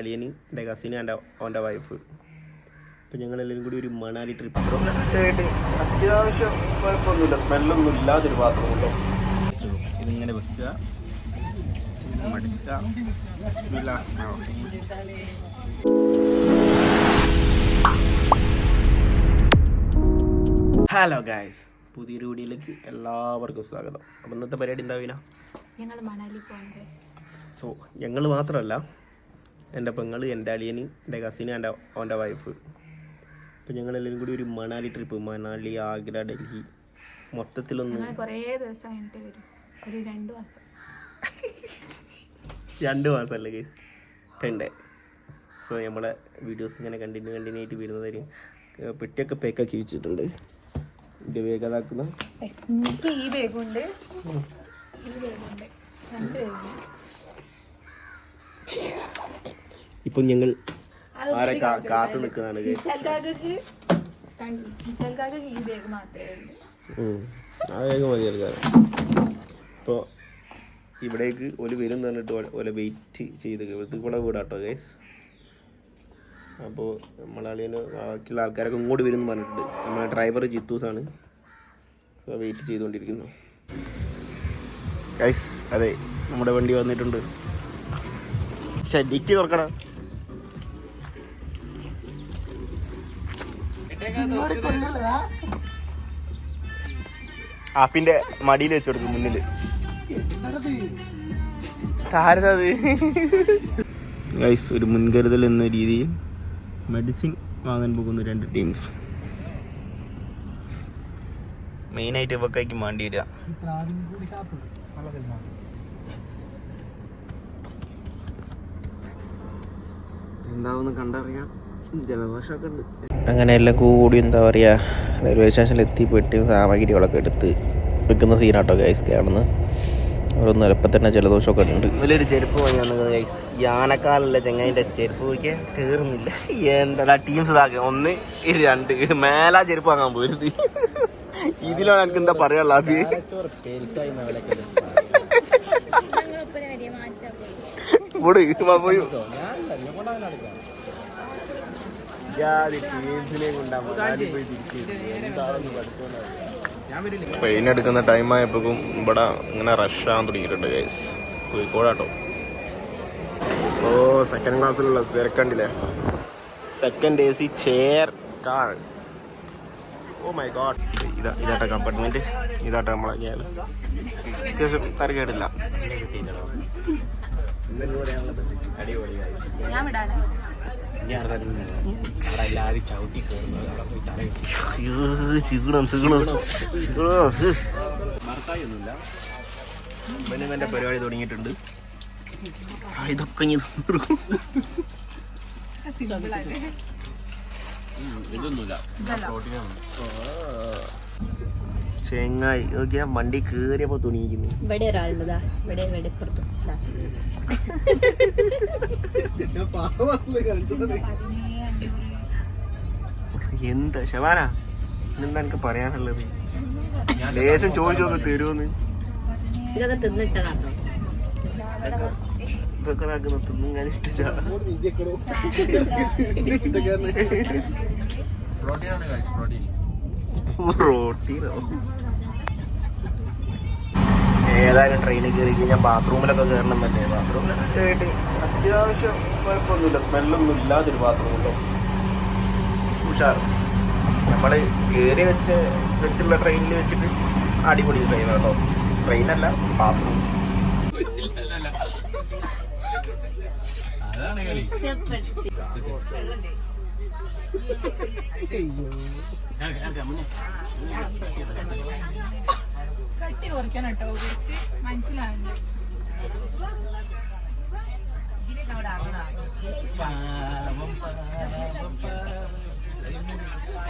അളിയന് എന്റെ കസിന് എന്റെ അവന്റെ വൈഫ് അപ്പം ഞങ്ങളെല്ലാവരും കൂടി ഒരു മണാലി ട്രിപ്പ് അത്യാവശ്യം കുഴപ്പമൊന്നുമില്ല. സ്മെല്ലൊന്നും ഇല്ലാതൊരു പാത്രം ഇതിങ്ങനെ വെക്കുക. മടുക്കുക. ഹലോ ഗായ്സ് പുതിയൊരു വീഡിയോയിലേക്ക് എല്ലാവർക്കും സ്വാഗതം. അപ്പം ഇന്നത്തെ പരിപാടി എന്താ വീന ഞങ്ങൾ മണാലി സോ ഞങ്ങൾ മാത്രമല്ല എന്റെ പെങ്ങൾ എന്റെ അളിയന് എന്റെ കസിന് എന്റെ അവന്റെ വൈഫ് അപ്പം ഞങ്ങളെല്ലാവരും കൂടി ഒരു മണാലി ട്രിപ്പ് മണാലി ആഗ്ര ഡൽഹി. മൊത്തത്തിലൊന്ന് കുറേ ദിവസം കഴിഞ്ഞിട്ട് വരും. ഒരു രണ്ട് മാസം. രണ്ട് മാസമല്ലേ കേസ് ടെൻ ഡേ സോ നമ്മളെ വീഡിയോസ് ഇങ്ങനെ കണ്ടിന്യൂ കണ്ടിന്യൂ ആയിട്ട് വരുന്നതായിരിക്കും പെട്ടിയൊക്കെ പേക്കാക്കി വെച്ചിട്ടുണ്ട്. ഇത് വേഗതാക്കുന്ന. എനിക്ക് ഈ ബാഗുണ്ട് ഈ ബാഗുണ്ട് രണ്ട് ബാഗുണ്ട് ഇപ്പം ഞങ്ങൾ ആരെ കാത്തു നിൽക്കുന്നതാണ് ആ വേഗം മതി എടുക്കാറ് ഇപ്പോൾ ഇവിടേക്ക് ഒരു വരും തന്നിട്ട് പറഞ്ഞിട്ട് ഓല- വെയിറ്റ് ചെയ്ത് ഇവിടുത്തെ കൂടെ വീടാട്ടോ ഗൈസ് അപ്പോൾ നമ്മളളിയന് ബാക്കിയുള്ള ആൾക്കാരൊക്കെ ഇങ്ങോട്ട് വരും എന്ന് പറഞ്ഞിട്ടുണ്ട്. നമ്മളെ ഡ്രൈവർ ജിത്തൂസാണ് സോ വെയിറ്റ് ചെയ്തുകൊണ്ടിരിക്കുന്നു. ഗൈസ് അതെ നമ്മുടെ വണ്ടി വന്നിട്ടുണ്ട്. തുറക്കണം തുറക്കടാ. ആപ്പിന്റെ മടിയിൽ വെച്ചോടുക്കും മുന്നിൽ താരതത്. ഗൈസ് ഒരു മുൻകരുതൽ എന്ന രീതിയിൽ മെഡിസിൻ വാങ്ങാൻ പോകുന്ന രണ്ട് ടീംസ്. മെയിനായിട്ട് ഇവക്കായിരിക്കും വേണ്ടി വരിക. എന്താവുന്ന കണ്ടറിയാം. ജലദോഷമൊക്കെ ഉണ്ട്. അങ്ങനെ എല്ലാം കൂടി എന്താ പറയുക റെയിൽവേ സ്റ്റേഷനിൽ എത്തി പെട്ടി സാമഗ്രികളൊക്കെ എടുത്ത് വെക്കുന്ന സീനാട്ടോ ഗൈസ് കാണുന്നത്. അവരൊന്നും എളുപ്പം തന്നെ ജലദോഷമൊക്കെ ഉണ്ട്. വലിയൊരു ചെരുപ്പ് വാങ്ങി വന്നത് ഗൈസ് യാനക്കാലല്ല ചെങ്ങായിന്റെ ചെരുപ്പ് പോയിക്കാൻ കയറുന്നില്ല എന്താ ടീംസ് ഇതാക്കുക ഒന്ന് രണ്ട്. മേലാ ചെരുപ്പ് വാങ്ങാൻ പോരുത് ഇതിലാണ് എനിക്ക് എന്താ പറയാനുള്ള ഇവിടെ പോട് പോയി. ട്രെയിൻ എടുക്കുന്ന ടൈം ആയപ്പോഴും ഇവിടെ ഇങ്ങനെ റഷ് ആകാൻ തുടങ്ങിയിട്ടുണ്ട് ഗൈസ് കോഴിക്കോടാട്ടോ. ഓ സെക്കൻഡ് ക്ലാസ്സിലുള്ള തിരക്കണ്ടില്ലേ second A C chair car oh my God ഇതാ ഇതാട്ട കമ്പാർട്ട്മെന്റ് ഇതാട്ട നമ്മളെ അത്യാവശ്യം തിരക്കേടില്ല. ഞാൻ ശീണം ഭർത്തായി ഇവനും പരിപാടി തുടങ്ങിയിട്ടുണ്ട്. ആ, ഇതൊക്കെ ഇനി ചെങ്ങായി. നോക്കിയാ വണ്ടി കേറിയപ്പോ തുണിയിരിക്കുന്നു ഇവിടെ ഒരാളുള്ളതാ. ഇവിടെ ഇവിടെ ഇപ്പുറത്തും. ദാ. എന്താ? ശവാന? എന്താ എനിക്ക് പറയാനുള്ളത്? ലേശം ചോദിച്ചൊക്കെ തരുമെന്ന് ഇതൊക്കെ തിന്നിട്ടതാട്ടോ ഇതൊക്കെ നാക്കുന്ന തിന്നും ഞാൻ ഇഷ്ടിച്ചാ. റോട്ടീനോ ഏതായാലും ട്രെയിനിൽ കയറി കഴിഞ്ഞാൽ ബാത്റൂമിലൊക്കെ കയറണം തന്നെ ബാത്റൂമിലൊക്കെ കയറിയിട്ട് അത്യാവശ്യം കുഴപ്പമൊന്നുമില്ല സ്മെല്ലൊന്നും ഇല്ലാതൊരു ബാത്റൂമുണ്ടോ ഉഷാർ നമ്മൾ കയറി വെച്ച് വെച്ചുള്ള ട്രെയിനിൽ വെച്ചിട്ട് അടിപൊളി ട്രെയിൻ കേട്ടോ ട്രെയിനല്ല ബാത്റൂം രക്ഷപ്പെടുത്തി. കട്ടി കുറയ്ക്കണം കേട്ടോ ഉപയോഗിച്ച് മനസ്സിലാവുന്നുണ്ട്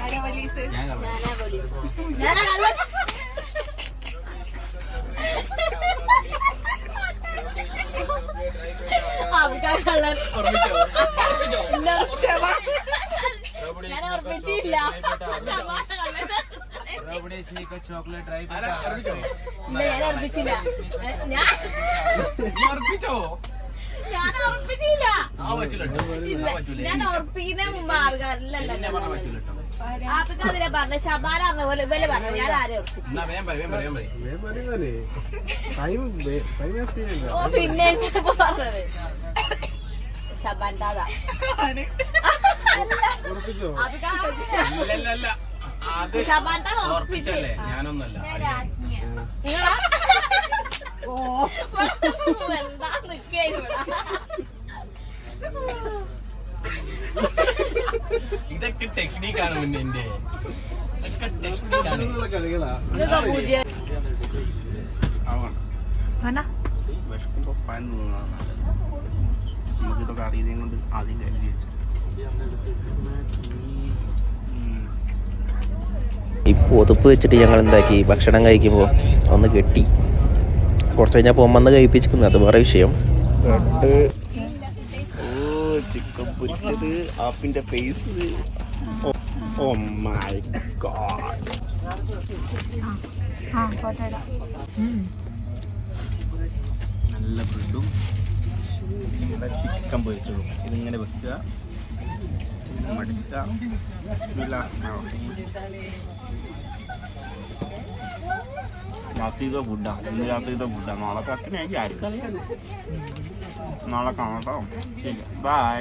ഞാൻ പോലീസ് പോലീസ്. ക്ഷമ കള്ളൻ. ചോക്ലേറ്റ് ഡ്രൈ ഞാൻ ഓർമ്മിച്ചില്ല ഏ, ഞാൻ ഞാൻ ഉറപ്പിച്ചില്ല ആ പറ്റൂല ഞാൻ ഉറപ്പിക്കുന്നതിന് മുമ്പ് ആൾക്കാരില്ലല്ലോ. ആപ്പിക്ക് അതിലെ പറഞ്ഞ ശബാന പറഞ്ഞ പോലെ ഇവൽ പറഞ്ഞു ഞാൻ ആരെ. ഓ പിന്നെ ഇപ്പൊ പറഞ്ഞത്? ശബാൻ ദാദാ ഇല്ല, ഉറപ്പിച്ചല്ലേ ഞാനൊന്നല്ല എന്താ ഇതൊക്കെ ടെക്നിക്കാണ് പിന്നെ എന്റെ ഇതൊക്കെ ടെക്നിക്കാണ്. വിശക്കുമ്പോ പഴം തിന്നുന്നതാണ്. നമുക്കിതൊക്കെ അറിയുന്നതും കൊണ്ട് ആദ്യം കരുതി വെച്ചു ഈ ഒതുപ്പ് വെച്ചിട്ട് ഞങ്ങൾ എന്താക്കി ഭക്ഷണം കഴിക്കുമ്പോൾ ഒന്ന് കെട്ടി. കുറച്ച് കഴിഞ്ഞാൽ പൊമ്മന്ന് കഴിപ്പിച്ചിരിക്കുന്നു. അത് വേറെ വിഷയം. ഓ ചിക്കൻ പൊരിച്ചത് ആപ്പിന്റെ ഫേസ് ഓ മൈ ഗോഡ് നല്ല ബ്രെഡും നല്ല ചിക്കൻ പൊരിച്ചതും. ഇതിങ്ങനെ വെക്കുക. മടുക്കുക രാത്രിത്തെ ഫുഡാണ് ഇന്ന് രാത്രിത്തെ ഫുഡാണ് നാളെ പട്ടിണി ആയിരിക്കും നാളെ കാണാം കേട്ടോ ശരി ബൈ